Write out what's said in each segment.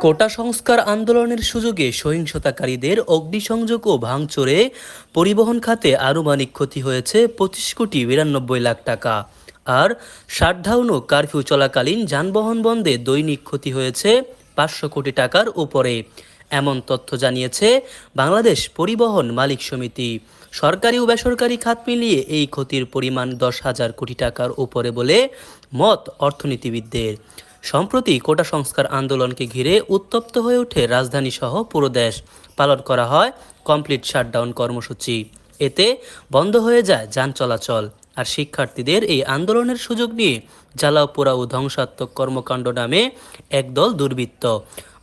কোটা সংস্কার আন্দোলনের সুযোগে সহিংসতাকারীদের অগ্নিসংযোগ ও ভাঙচুরে পরিবহন খাতে আনুমানিক ক্ষতি হয়েছে পঁচিশ কোটি বিরানব্বই লাখ টাকা। আর শাটডাউন ও কারফিউ চলাকালীন যানবাহন বন্ধে দৈনিক ক্ষতি হয়েছে পাঁচশো কোটি টাকার উপরে। এমন তথ্য জানিয়েছে বাংলাদেশ পরিবহন মালিক সমিতি। সরকারি ও বেসরকারি খাত মিলিয়ে এই ক্ষতির পরিমাণ দশ হাজার কোটি টাকার উপরে বলে মত অর্থনীতিবিদদের। সম্প্রতি কোটা সংস্কার আন্দোলনকে ঘিরে উত্তপ্ত হয়ে ওঠে রাজধানী সহ পুরো দেশ। পালন করা হয় কমপ্লিট শাটডাউন কর্মসূচি। এতে বন্ধ হয়ে যায় যান চলাচল। আর শিক্ষার্থীদের এই আন্দোলনের সুযোগ নিয়ে জ্বালাও পোড়া ও ধ্বংসাত্মক কর্মকাণ্ড নামে একদল দুর্বৃত্ত।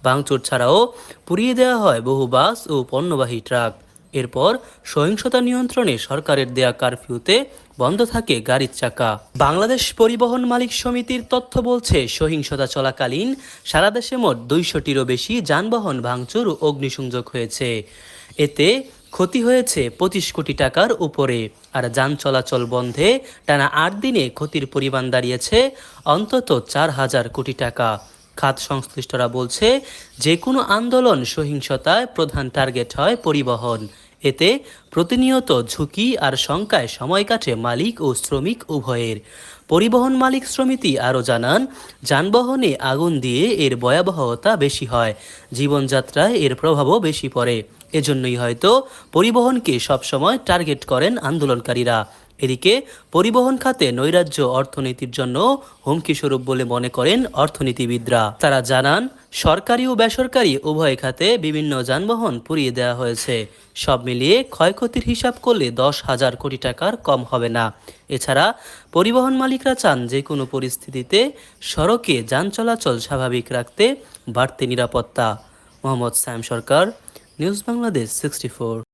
ভাঙচুর ছাড়াও পুড়িয়ে দেওয়া হয় বহু বাস ও পণ্যবাহী ট্রাক। এরপর সহিংসতা নিয়ন্ত্রণে সরকারের দেয়া কারফিউতে বন্ধ থাকে গাড়ির চাকা। বাংলাদেশ পরিবহন মালিক সমিতির তথ্য বলছে, সহিংসতা চলাকালীন সারা দেশে মোট দুইশোটিরও বেশি যানবাহন ভাঙচুর ও অগ্নিসংযোগ হয়েছে। এতে ক্ষতি হয়েছে পঁচিশ কোটি টাকার উপরে। আর যান চলাচল বন্ধে টানা আট দিনে ক্ষতির পরিমাণ দাঁড়িয়েছে অন্তত চার হাজার কোটি টাকা। খাত সংশ্লিষ্টরা বলছে যে কোনো আন্দোলন সহিংসতায় প্রধান টার্গেট হয় পরিবহন। এতে প্রতিনিয়ত ঝুঁকি আর শঙ্কায় সময় কাটে মালিক ও শ্রমিক উভয়ের। পরিবহন মালিক সমিতি আরও জানান, যানবাহনে আগুন দিয়ে এর ভয়াবহতা বেশি হয়, জীবনযাত্রায় এর প্রভাবও বেশি পড়ে। এজন্যই হয়তো পরিবহনকে সবসময় টার্গেট করেন আন্দোলনকারীরা। এদিকে পরিবহন খাতে নৈরাজ্য অর্থনীতির জন্য হুমকি স্বরূপ বলে মনে করেন অর্থনীতিবিদরা। তারা জানান, সরকারি ও বেসরকারি উভয় খাতে বিভিন্ন যানবাহন পুড়িয়ে দেওয়া হয়েছে। সব মিলিয়ে ক্ষয়ক্ষতির হিসাব করলে দশ হাজার কোটি টাকার কম হবে না। এছাড়া পরিবহন মালিকরা চান যে কোনো পরিস্থিতিতে সড়কে যান চলাচল স্বাভাবিক রাখতে বাড়তি নিরাপত্তা। Mohammad Sayem Sarkar, news Bangladesh sixty four